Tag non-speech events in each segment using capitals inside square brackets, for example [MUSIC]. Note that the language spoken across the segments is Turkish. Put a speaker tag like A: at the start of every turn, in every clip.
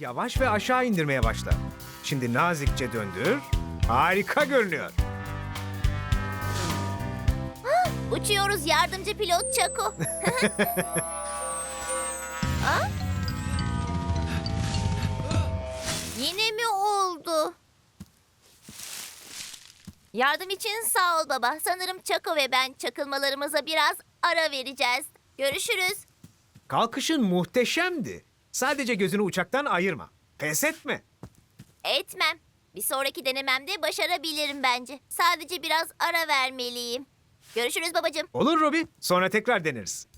A: Yavaş ve aşağı indirmeye başla. Şimdi nazikçe döndür. Harika görünüyor.
B: Uçuyoruz yardımcı pilot Çako. Ha? [LAUGHS] Yine mi oldu? Yardım için sağ ol baba. Sanırım Çako ve ben çakılmalarımıza biraz ara vereceğiz. Görüşürüz.
A: Kalkışın muhteşemdi. Sadece gözünü uçaktan ayırma. Pes etme.
B: Etmem. Bir sonraki denememde başarabilirim bence. Sadece biraz ara vermeliyim. Görüşürüz babacığım.
A: Olur Robi. Sonra tekrar deneriz.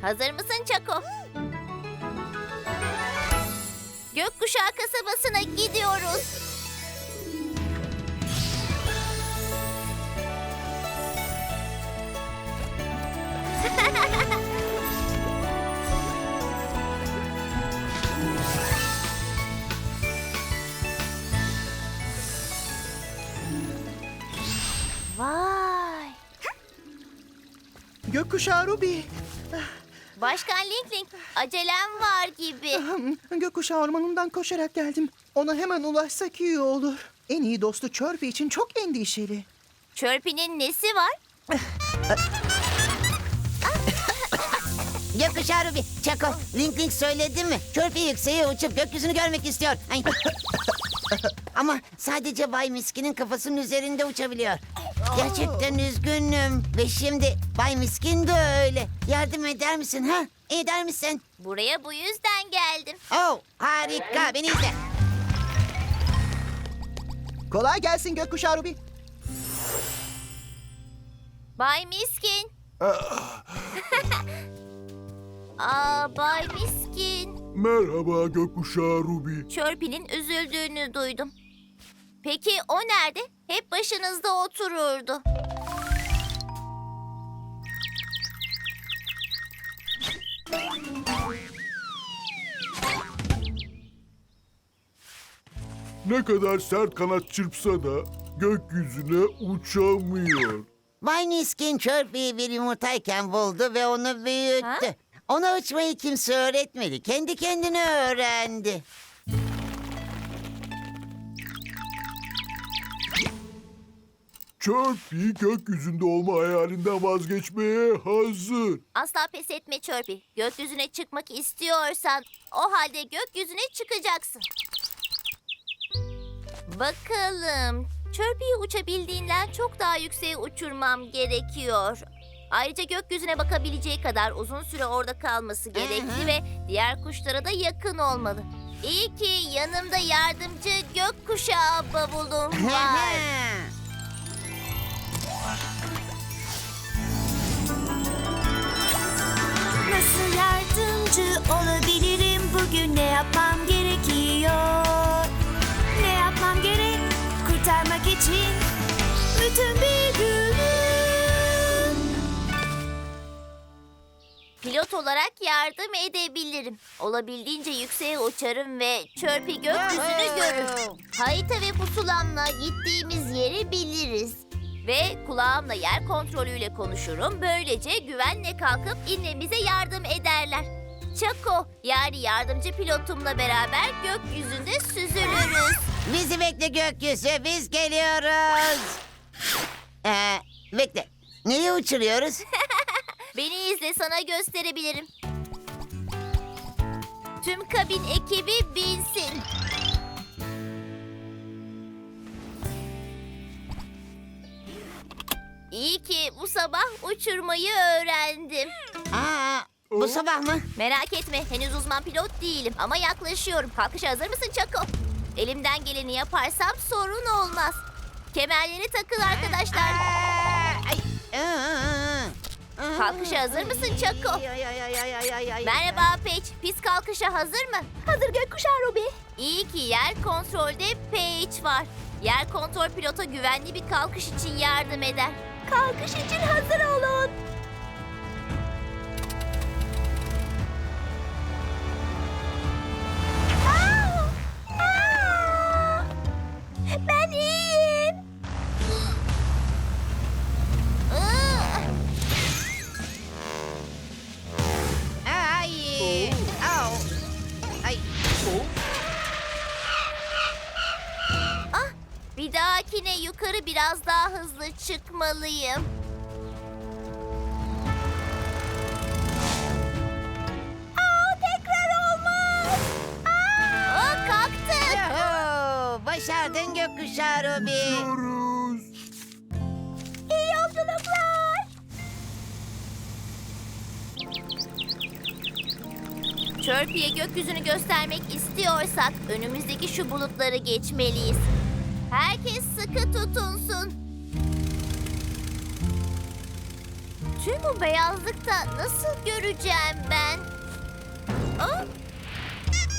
B: Hazır mısın Çako? Gökkuşağı kasabasına gidiyoruz.
C: Gökkuşağı Ruby.
B: Başkan Link Link, acelem var gibi.
C: Gökkuşağı ormanından koşarak geldim. Ona hemen ulaşsak iyi olur. En iyi dostu Chirpy için çok endişeli.
B: Çörpinin nesi var?
D: Gökkuşağı Ruby, Çako, Link Link söyledi mi? Körpe yükseğe uçup gökyüzünü görmek istiyor. Ay. [LAUGHS] Ama sadece Bay Miskin'in kafasının üzerinde uçabiliyor. Gerçekten üzgünüm. Ve şimdi Bay Miskin de öyle. Yardım eder misin ha? Eder misin?
B: Buraya bu yüzden geldim.
D: Oh harika beni izle.
C: Kolay gelsin Gökkuşağı Ruby.
B: Bay Miskin. [LAUGHS] [LAUGHS] Aa Bay Miskin.
E: Merhaba gökkuşağı Ruby.
B: Çörpinin üzüldüğünü duydum. Peki o nerede? Hep başınızda otururdu.
E: Ne kadar sert kanat çırpsa da gökyüzüne uçamıyor.
D: Bay Miskin Körpe'yi bir yumurtayken buldu ve onu büyüttü. Ona uçmayı kimse öğretmedi. Kendi kendine öğrendi.
E: Chirpy gökyüzünde olma hayalinden vazgeçmeye hazır.
B: Asla pes etme Çörpi. Gökyüzüne çıkmak istiyorsan o halde gökyüzüne çıkacaksın. Bakalım. Çörpiyi uçabildiğinden çok daha yükseğe uçurmam gerekiyor. Ayrıca gökyüzüne bakabileceği kadar uzun süre orada kalması gerekli ve diğer kuşlara da yakın olmalı. İyi ki yanımda yardımcı gökkuşağı bavulum var.
F: Nasıl yardımcı olabilirim bugün ne yapmam gerekiyor? Ne yapmam gerek kurtarmak için bütün bir
B: Pilot olarak yardım edebilirim. Olabildiğince yükseğe uçarım ve çörpü gökyüzünü görür. Harita ve pusulamla gittiğimiz yeri biliriz. Ve kulağımla yer kontrolüyle konuşurum. Böylece güvenle kalkıp inmemize yardım ederler. Çako yani yardımcı pilotumla beraber gökyüzünde süzülürüz.
D: Bizi bekle gökyüzü, biz geliyoruz. Ee, bekle. Neyi uçuruyoruz? [LAUGHS]
B: Beni izle sana gösterebilirim. Tüm kabin ekibi binsin. İyi ki bu sabah uçurmayı öğrendim.
D: Aa, bu sabah mı?
B: Merak etme henüz uzman pilot değilim ama yaklaşıyorum. Kalkışa hazır mısın Çako? Elimden geleni yaparsam sorun olmaz. Kemerleri takın arkadaşlar.
D: Aa, ay, aa.
B: Kalkışa hazır mısın Çako? Merhaba Peach. Pis kalkışa hazır mı? Hazır gökkuşağı Ruby. İyi ki yer kontrolde Peach var. Yer kontrol pilota güvenli bir kalkış için yardım eder. Kalkış için hazır olun. Çıkmalıyım. Aa, tekrar olmaz. Aa, kalktı.
D: Yuhuu! Başardın gökkuşağı Ruby.
E: Gidiyoruz.
B: İyi yolculuklar. Chirpy'ye gökyüzünü göstermek istiyorsak önümüzdeki şu bulutları geçmeliyiz. Herkes sıkı tutunsun. Tüm bu beyazlıkta nasıl göreceğim ben? Aa!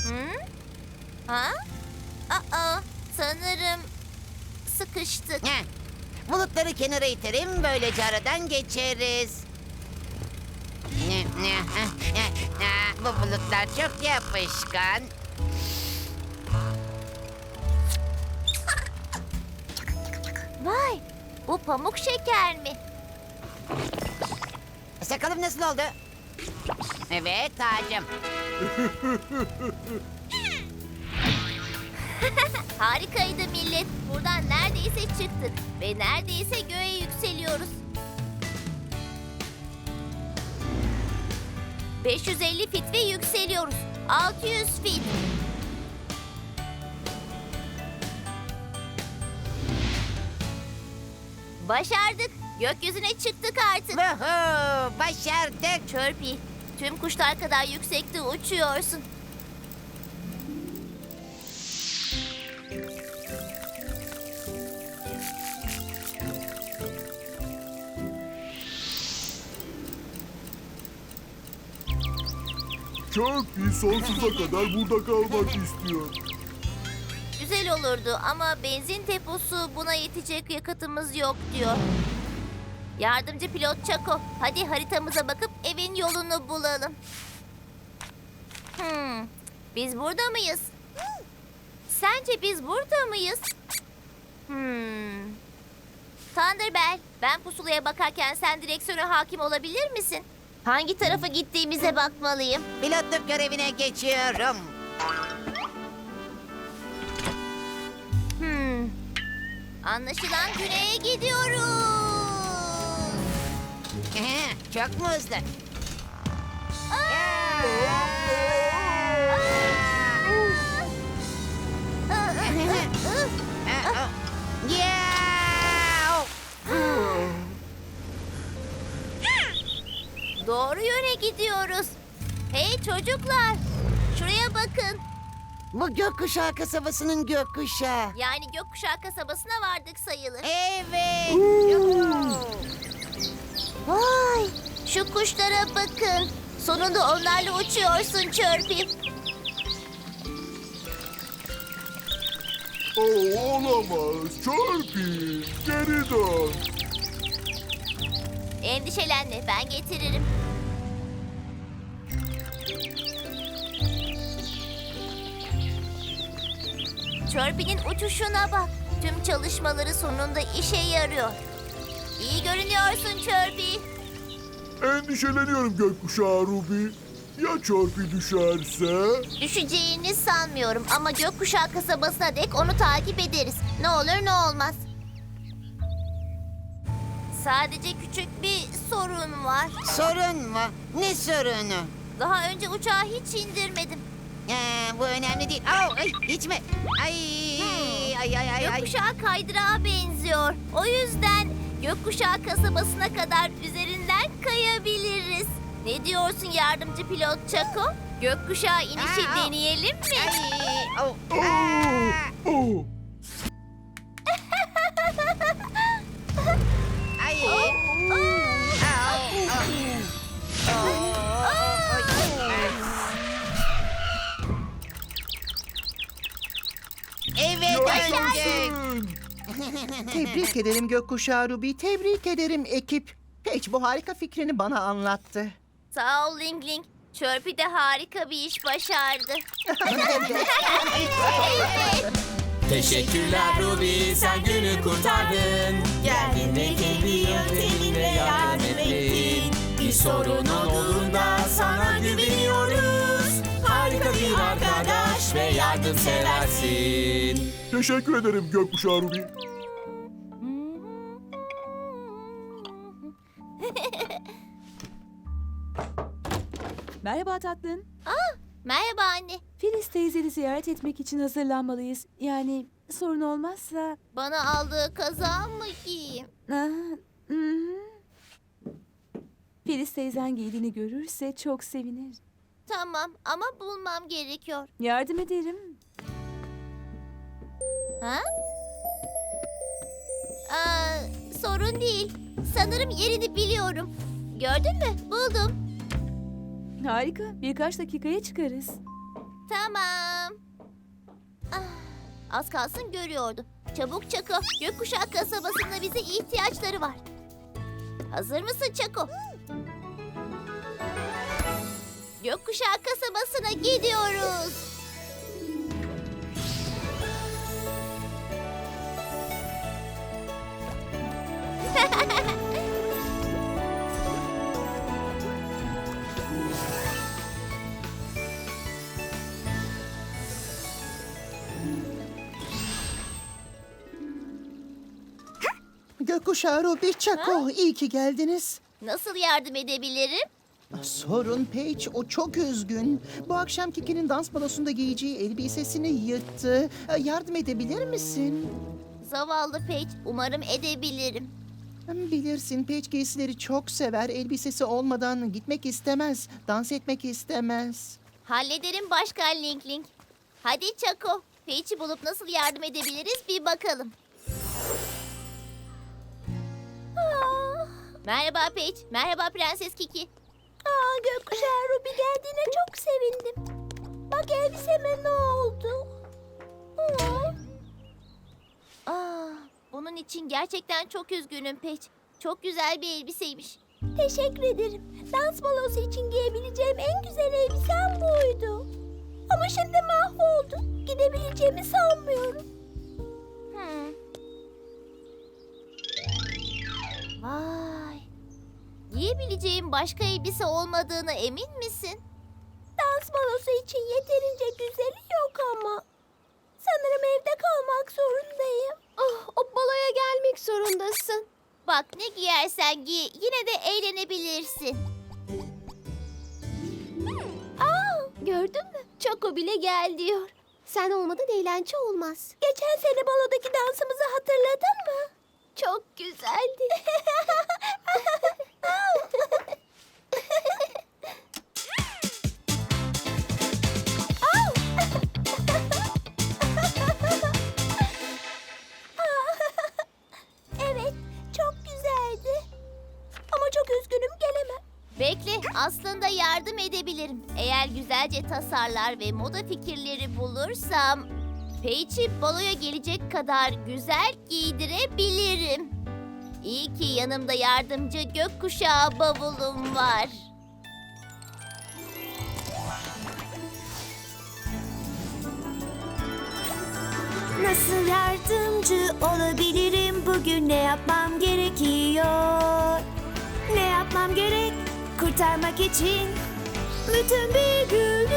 B: Hı? Ha? Aa, sanırım sıkıştık.
D: Heh. Bulutları kenara iterim, böylece aradan geçeriz. Bu bulutlar çok yapışkan.
B: Vay, bu pamuk şeker mi?
D: Sakalım nasıl oldu? Evet tacım. [LAUGHS]
B: Harikaydı millet. Buradan neredeyse çıktık ve neredeyse göğe yükseliyoruz. 550 fit ve yükseliyoruz. 600 fit. Başardık. Gökyüzüne çıktık artık.
D: Vuhuu! Başardık.
B: Chirpy, tüm kuşlar kadar yüksekte uçuyorsun.
E: Chirpy sonsuza kadar burada kalmak [LAUGHS] istiyor.
B: Güzel olurdu ama benzin deposu buna yetecek yakıtımız yok diyor. Yardımcı pilot Çako, hadi haritamıza bakıp evin yolunu bulalım. Hmm, biz burada mıyız? Sence biz burada mıyız? Hmm. Thunderbell, ben pusulaya bakarken sen direksiyona hakim olabilir misin? Hangi tarafa gittiğimize bakmalıyım.
D: Pilotluk görevine geçiyorum.
B: Hmm. Anlaşılan güneye gidiyoruz.
D: Çok mu hızlı? Yeah!
B: Doğru yöne gidiyoruz. Hey çocuklar, şuraya bakın.
D: Bu gökkuşağı kasabasının gökkuşağı.
B: Yani gökkuşağı kasabasına vardık sayılır.
D: Evet. Yuhuu!
B: Vay, şu kuşlara bakın. Sonunda onlarla uçuyorsun.
E: Oo, olamaz. Chirpy geri dön.
B: Endişelenme, ben getiririm. Chirpy'nin uçuşuna bak. Tüm çalışmaları sonunda işe yarıyor. Görünüyorsun Chirpy.
E: Endişeleniyorum gökkuşağı Ruby. Ya Chirpy düşerse?
B: Düşeceğini sanmıyorum ama gökkuşağı kasabasına dek onu takip ederiz. Ne olur ne olmaz. Sadece küçük bir sorun var.
D: Sorun mu? Ne sorunu?
B: Daha önce uçağı hiç indirmedim.
D: Ee, bu önemli değil. Au, ay, hiç mi? Ay, ay, ay, ay, ay.
B: Gökkuşağı kaydırağa benziyor. O yüzden gökkuşağı kasabasına kadar üzerinden kayabiliriz. Ne diyorsun yardımcı pilot Çako? Gökkuşağı inişi
D: Aa,
B: deneyelim mi?
D: Ay,
E: Oo,
D: aa, ay. Evet.
C: Tebrik ederim gökkuşağı Ruby, tebrik ederim ekip. Paige bu harika fikrini bana anlattı.
B: Sağ ol Ling Ling. Chirpy de harika bir iş başardı. [LAUGHS]
G: Teşekkürler Ruby sen günü kurtardın Geldin ve kendi yönteminle yardım ettin Bir sorunun olduğunda sana güveniyoruz Harika bir arkadaş ve yardımseversin.
E: Teşekkür ederim Gökkuşağı Ruby. [LAUGHS]
H: Merhaba tatlım.
B: Aa, ah, merhaba anne.
H: Filiz teyzeni ziyaret etmek için hazırlanmalıyız. Yani sorun olmazsa...
B: Bana aldığı kazağı mı giyeyim?
H: Aa, ah, hı. Filiz teyzen giydiğini görürse çok sevinir.
B: Tamam ama bulmam gerekiyor.
H: Yardım ederim.
B: Ha? Aa, sorun değil. Sanırım yerini biliyorum. Gördün mü? Buldum.
H: Harika. Birkaç dakikaya çıkarız.
B: Tamam. Ah, az kalsın görüyordu. Çabuk Çako. Gökkuşağı kasabasında bize ihtiyaçları var. Hazır mısın Çako? Gökkuşağı kasabasına gidiyoruz.
C: Gökkuşağı Ruby Çako, iyi ki geldiniz.
B: Nasıl yardım edebilirim?
C: Sorun Paige, o çok üzgün. Bu akşam Kiki'nin dans balosunda giyeceği elbisesini yırttı. Ee, Yardım edebilir misin?
B: Zavallı Paige. Umarım edebilirim.
C: Bilirsin Paige giysileri çok sever. Elbisesi olmadan gitmek istemez. Dans etmek istemez.
B: Hallederim Başkan Link Link. Hadi Çako. Paige'i bulup nasıl yardım edebiliriz bir bakalım. Ah. Merhaba Paige. Merhaba Prenses Kiki. Aa, gökkuşağı Ruby geldiğine çok sevindim. Bak elbiseme ne oldu? Aa, bunun için gerçekten çok üzgünüm Paige. Çok güzel bir elbiseymiş. Teşekkür ederim. Dans balosu için giyebileceğim en güzel elbisem buydu. Ama şimdi mahvoldu. Gidebileceğimi sanmıyorum. Hmm. Vay. Giyebileceğim başka elbise olmadığına emin misin? Dans balosu için yeterince güzeli yok ama. Sanırım evde kalmak zorundayım. Oh, o baloya gelmek zorundasın. Bak ne giyersen giy yine de eğlenebilirsin. Aa, gördün mü? Çoko bile gel diyor. Sen olmadan eğlence olmaz. Geçen sene balodaki dansımızı hatırladın mı? Çok güzeldi. [LAUGHS] yardım edebilirim. Eğer güzelce tasarlar ve moda fikirleri bulursam... Paige'i baloya gelecek kadar güzel giydirebilirim. İyi ki yanımda yardımcı gökkuşağı bavulum var.
F: Nasıl yardımcı olabilirim bugün ne yapmam gerekiyor? Ne yapmam gerek kurtarmak için bütün bir günü?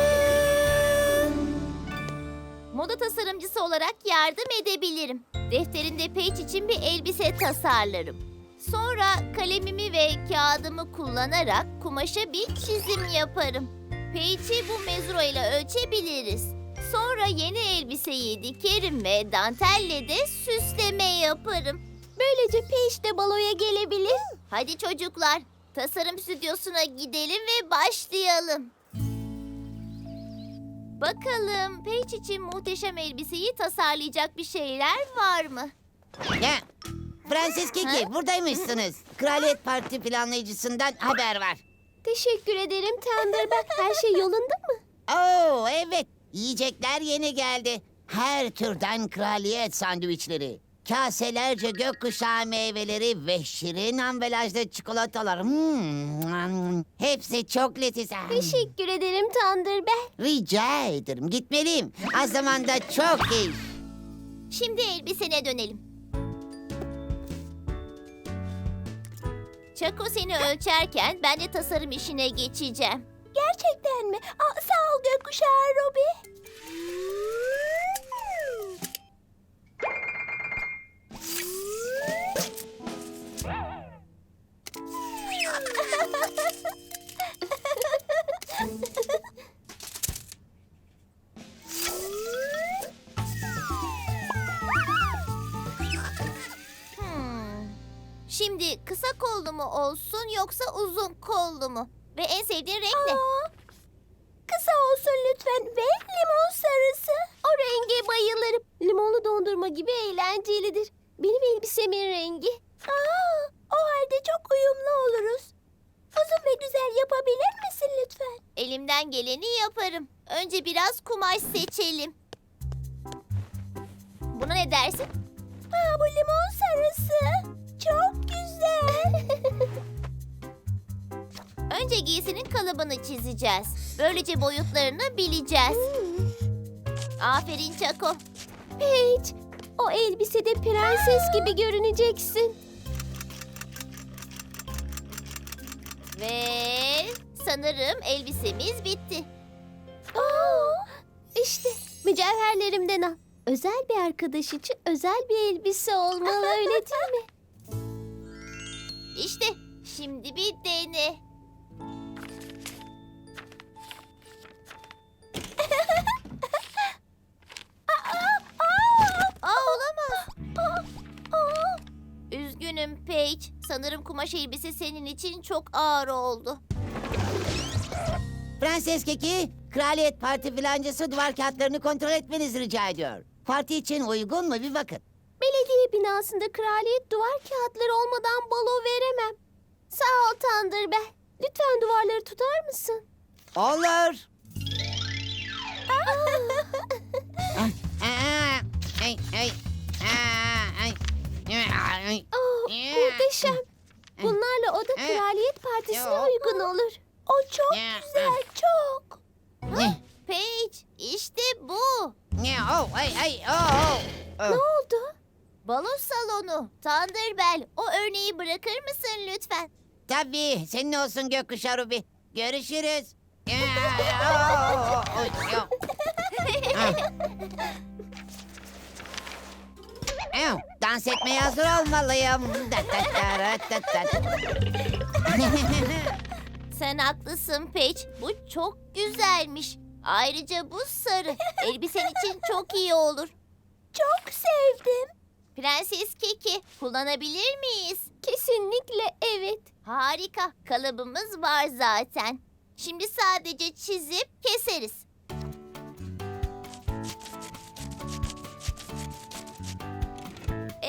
B: Moda tasarımcısı olarak yardım edebilirim. Defterinde Paige için bir elbise tasarlarım. Sonra kalemimi ve kağıdımı kullanarak kumaşa bir çizim yaparım. Paige'i bu mezuro ile ölçebiliriz. Sonra yeni elbiseyi dikerim ve dantelle de süsleme yaparım. Böylece Paige de baloya gelebilir. Hadi çocuklar, tasarım stüdyosuna gidelim ve başlayalım. Bakalım Paige için muhteşem elbiseyi tasarlayacak bir şeyler var mı?
D: Ya, Prenses Kiki buradaymışsınız. Kraliyet Parti planlayıcısından haber var.
B: Teşekkür ederim Thunderbird. Her şey yolunda mı?
D: Oo evet, yiyecekler yeni geldi. Her türden kraliyet sandviçleri. Kaselerce gökkuşağı meyveleri ve şirin ambalajlı çikolatalar. Hmm, hepsi çok leziz.
B: Teşekkür ederim Thunderbird.
D: Rica ederim, gitmeliyim. Az zamanda çok iyi.
B: Şimdi elbisene dönelim. Çako seni ölçerken ben de tasarım işine geçeceğim. Gerçekten mi? Aa, sağ ol gökkuşağı Robi. Hmm. Şimdi kısa kollu olsun yoksa uzun kollu mu? Ve en sevdiğin renk ne?
I: Aa, kısa olsun lütfen ve limon sarısı. O renge bayılırım. Limonlu dondurma gibi eğlencelidir. Benim elbisemin rengi. Aa, o halde çok uyumlu oluruz. Uzun ve güzel yapabilir misin lütfen?
B: Elimden geleni yaparım. Önce biraz kumaş seçelim. Buna ne dersin?
I: Aa, bu limon sarısı. Çok güzel. [LAUGHS]
B: Önce giysinin kalıbını çizeceğiz. Böylece boyutlarını bileceğiz. Aferin Çako.
I: Paige, o elbisede prenses gibi görüneceksin.
B: Ve sanırım elbisemiz bitti.
I: Aa, işte mücevherlerimden al. Özel bir arkadaş için özel bir elbise olmalı öyle değil mi?
B: İşte şimdi bir dene. Paige. Sanırım kumaş elbise senin için çok ağır oldu.
D: Prenses Keki, kraliyet parti filancası duvar kağıtlarını kontrol etmenizi rica ediyor. Parti için uygun mu bir bakın.
I: Belediye binasında kraliyet duvar kağıtları olmadan balo veremem. Sağ ol Thunderbell. Lütfen duvarları tutar mısın?
D: Olur. Ay, aa, ay, ay.
I: Oh, muhteşem. Bunlarla o da kraliyet partisine uygun olur. O çok güzel, çok.
B: Paige işte bu.
D: Ne, oh, ay, ay, oh, oh.
I: Ne oldu?
B: Balo salonu. Thunderbell o örneği bırakır mısın lütfen?
D: Tabii, senin olsun gökkuşağı Ruby. Görüşürüz. Dans etmeye hazır olmalıyım. Da, da, da, ra, da, da. [LAUGHS]
B: Sen haklısın Paige. Bu çok güzelmiş. Ayrıca bu sarı. Elbisen için çok iyi olur.
I: Çok sevdim.
B: Prenses Keki kullanabilir miyiz?
I: Kesinlikle evet.
B: Harika. Kalıbımız var zaten. Şimdi sadece çizip keseriz.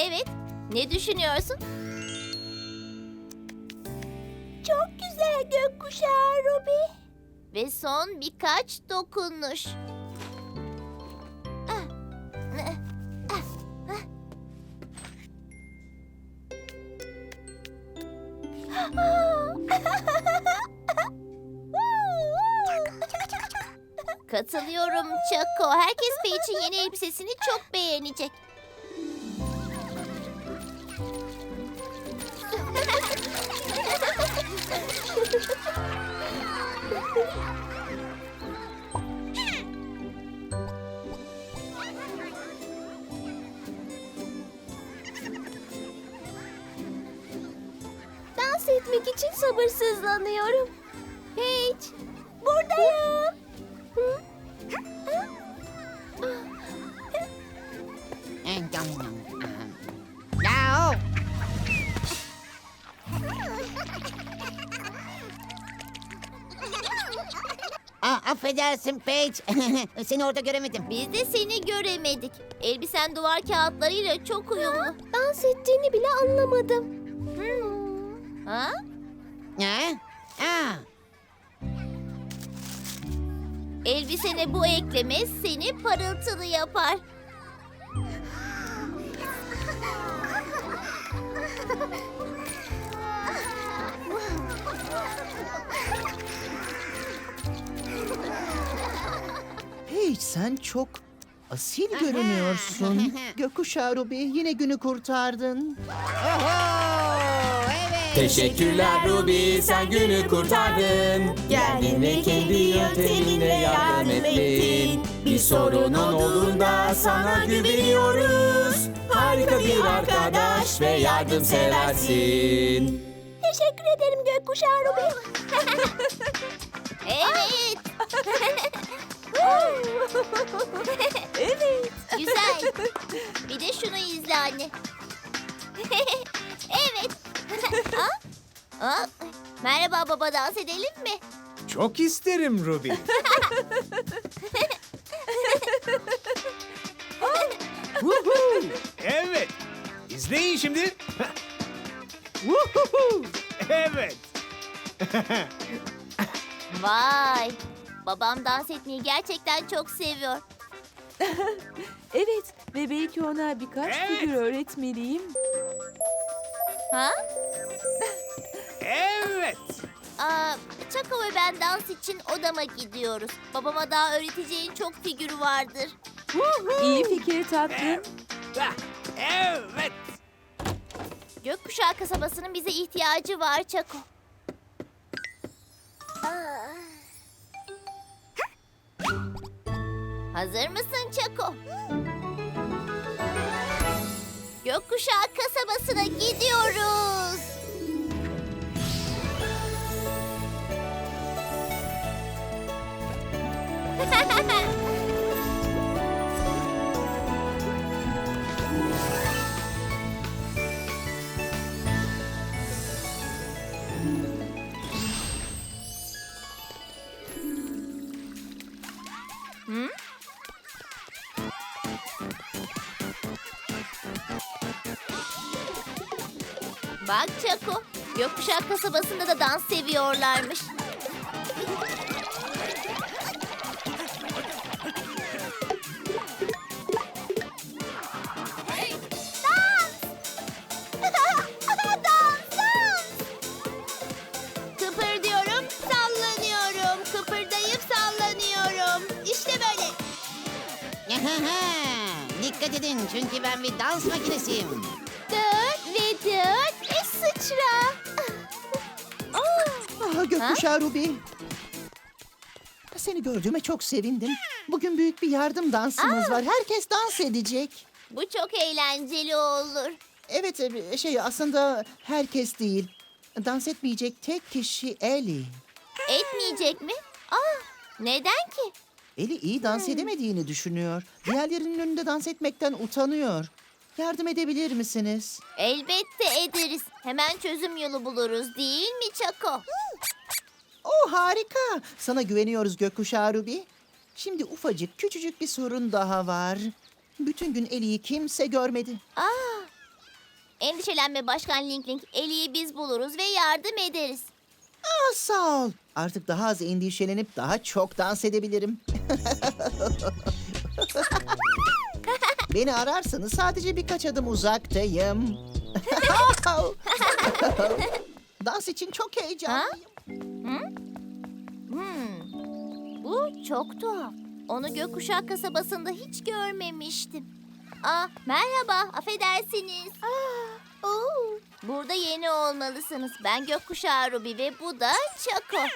B: Evet. Ne düşünüyorsun?
I: Çok güzel gökkuşağı Ruby.
B: Ve son birkaç dokunuş. Ah, ah, ah, ah. Katılıyorum Çako. Herkes Paige'in yeni elbisesini çok beğenecek.
I: Dans etmek için sabırsızlanıyorum. Paige, buradayım.
D: Affedersin Paige. [LAUGHS] Seni orada göremedim.
B: Biz de seni göremedik. Elbisen duvar kağıtlarıyla çok uyumlu.
I: Dans ettiğini bile anlamadım.
B: Ha?
D: Ne? Ah,
B: Elbisene bu ekleme seni parıltılı yapar. [LAUGHS]
C: Sen çok asil görünüyorsun. [LAUGHS] Gökkuşağı Ruby yine günü kurtardın.
G: Teşekkürler Ruby sen günü kurtardın. Geldin ve kendi yönteminle yardım ettin. Bir sorunun olduğunda sana güveniyoruz. Harika bir arkadaş ve yardımseversin.
I: Teşekkür ederim gökkuşağı Ruby. [LAUGHS] [LAUGHS]
B: Evet. [LAUGHS]
I: evet.
B: Güzel. [LAUGHS] Bir de şunu izle anne. [LAUGHS] evet. ha? Aa, merhaba baba dans edelim mi?
A: Çok isterim Ruby. Woohoo! evet. İzleyin şimdi. Woohoo! evet.
B: Vay. Babam dans etmeyi gerçekten çok seviyor. [LAUGHS]
H: Evet ve belki ona birkaç
A: Evet.
H: figür öğretmeliyim.
B: Ha?
A: Evet.
B: Aa, Çako ve ben dans için odama gidiyoruz. Babama daha öğreteceğin çok figürü vardır.
H: İyi fikir tatlım.
A: Ah, Evet.
B: Gökkuşağı kasabasının bize ihtiyacı var Çako. Hazır mısın Çako? Gökkuşağı kasabasına gidiyoruz. [LAUGHS] Bak Çako, Gökkuşağı kasabasında da dans seviyorlarmış. [LAUGHS] Kıpırdıyorum, sallanıyorum. Kıpırdayıp sallanıyorum. İşte böyle.
D: Dikkat edin çünkü ben bir dans makinesiyim.
B: Sıçra. Oh.
C: Ah gökkuşağı Ruby. Seni gördüğüme çok sevindim. Bugün büyük bir yardım dansımız var. Herkes dans edecek.
B: Bu çok eğlenceli olur.
C: Evet e, şey aslında herkes değil. Dans etmeyecek tek kişi Ellie.
B: Etmeyecek mi? Aa, neden ki?
C: Ellie iyi dans edemediğini düşünüyor. Diğerlerinin önünde dans etmekten utanıyor. Yardım edebilir misiniz?
B: Elbette ederiz. Hemen çözüm yolu buluruz değil mi Çako?
C: Oh harika. Sana güveniyoruz gökkuşağı Ruby. Şimdi ufacık küçücük bir sorun daha var. Bütün gün Ellie'yi kimse görmedi.
B: Aa, endişelenme Başkan Link Link. Eli'yi biz buluruz ve yardım ederiz.
C: Ah sağ ol. Artık daha az endişelenip daha çok dans edebilirim. [LAUGHS] Beni ararsanız sadece birkaç adım uzaktayım. [LAUGHS] dans için çok heyecanlıyım.
B: Hmm, bu çok tuhaf. Onu gökkuşağı kasabasında hiç görmemiştim. Aa, merhaba, affedersiniz. Aa, oo, burada yeni olmalısınız. Ben gökkuşağı Ruby ve bu da Çako.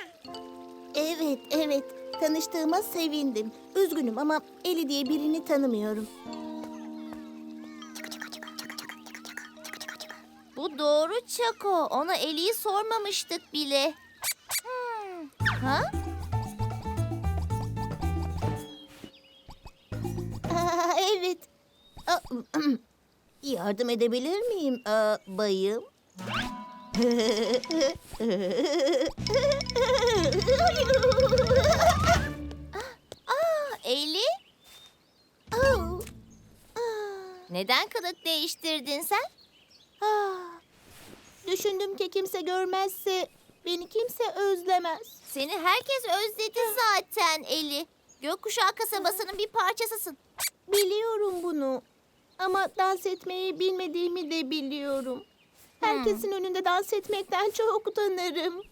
F: Evet, evet. Tanıştığıma sevindim. Üzgünüm ama Eli diye birini tanımıyorum.
B: Bu doğru Çako. Ona Eli'yi sormamıştık bile. Hmm, Ha? [LAUGHS]
F: Evet. [CLEARS THROAT] Yardım edebilir miyim aa, bayım? [LAUGHS]
B: Aa, Eli? Neden kılık değiştirdin sen?
F: Ah. Düşündüm ki kimse görmezse beni kimse özlemez.
B: Seni herkes özledi zaten Eli. Gökkuşağı kasabasının bir parçasısın.
F: Biliyorum bunu. Ama dans etmeyi bilmediğimi de biliyorum. Herkesin önünde dans etmekten çok utanırım.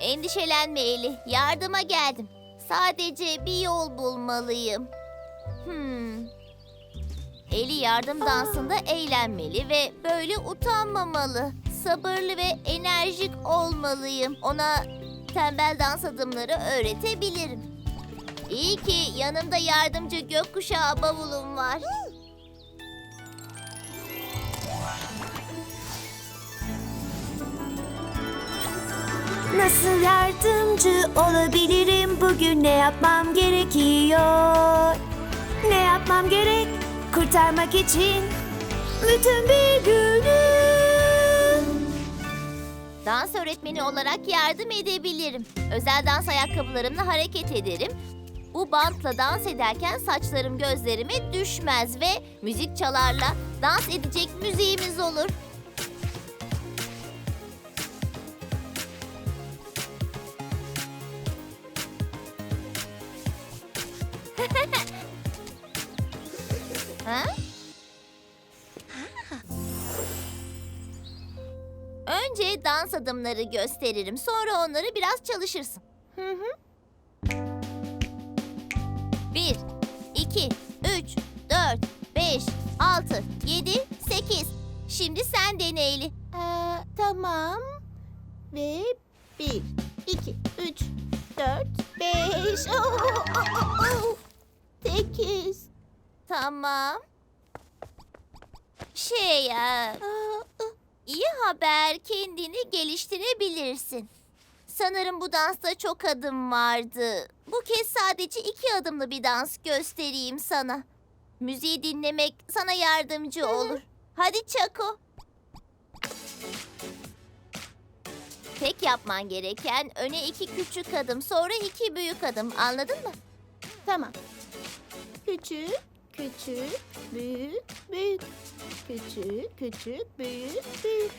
B: Endişelenme Eli. Yardıma geldim. Sadece bir yol bulmalıyım. Hmm. Eli yardım dansında eğlenmeli ve böyle utanmamalı. Sabırlı ve enerjik olmalıyım. Ona tembel dans adımları öğretebilirim. İyi ki yanımda yardımcı gökkuşağı bavulum var.
J: Nasıl yardımcü olabilirim bugün ne yapmam gerekiyor? Ne yapmam gerek kurtarmak için bütün bir günü?
B: Dans öğretmeni olarak yardım edebilirim. Özel dans ayakkabılarımla hareket ederim. Bu bantla dans ederken saçlarım gözlerime düşmez ve müzik çalarla dans edecek müziğimiz olur. Önce dans adımları gösteririm. Sonra onları biraz çalışırsın. Hı hı. Bir, iki, üç, dört, beş, altı, yedi, sekiz. Şimdi sen dene Eli.
F: Ee, tamam. Ve bir, iki, üç, dört, beş, oh, oh, oh, oh. sekiz.
B: Tamam. Şey ya, iyi haber kendini geliştirebilirsin. Sanırım bu dansta çok adım vardı. Bu kez sadece iki adımlı bir dans göstereyim sana. Müziği dinlemek sana yardımcı olur. Hadi Çako. Tek yapman gereken öne iki küçük adım, sonra iki büyük adım. Anladın mı?
F: Tamam. Küçük, küçük, büyük, büyük. Küçük, küçük, büyük, büyük.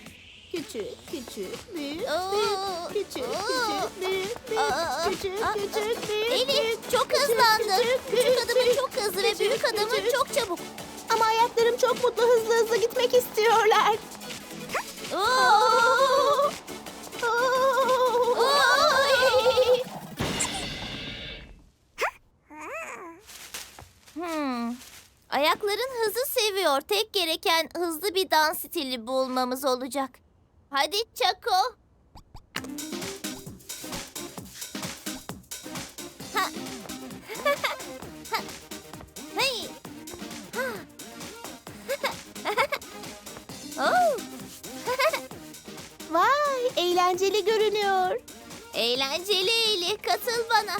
F: Küçük, küçük, büyük, büyük. Küçük, küçük, büyük, büyük. Küçük, küçük, büyük, büyük.
B: çok
F: Küçük,
B: hızlandın.
F: küçük, büyük.
B: çok hızlı ve büyük
F: küçük.
B: çok çabuk.
F: Ama ayaklarım çok mutlu hızlı hızlı gitmek istiyorlar.
B: Oo! Hmm. Ayakların hızı seviyor. Tek gereken hızlı bir dans stili bulmamız olacak. Hadi Çako. Ha. [LAUGHS] [LAUGHS] Oh. [LAUGHS]
F: Vay, eğlenceli görünüyor.
B: Eğlenceli Eli, katıl bana.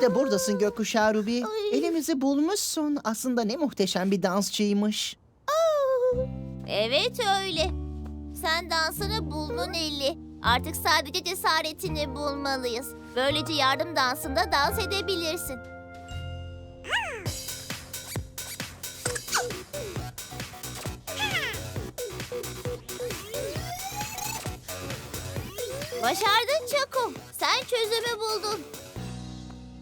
C: İşte buradasın gökkuşağı Ruby.
F: Ay.
C: Elimizi bulmuşsun. Aslında ne muhteşem bir dansçıymış.
B: Evet öyle. Sen dansını buldun Eli. Artık sadece cesaretini bulmalıyız. Böylece yardım dansında dans edebilirsin. Başardın Çako. Sen çözümü buldun.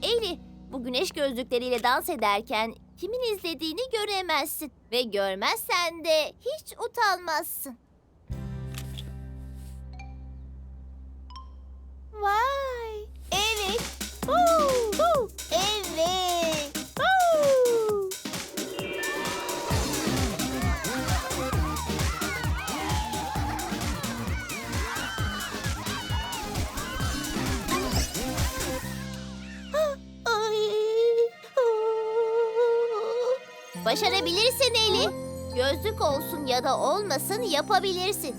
B: Eli, bu güneş gözlükleriyle dans ederken kimin izlediğini göremezsin. Ve görmezsen de hiç utanmazsın. Başarabilirsin Eli. Gözlük olsun ya da olmasın yapabilirsin.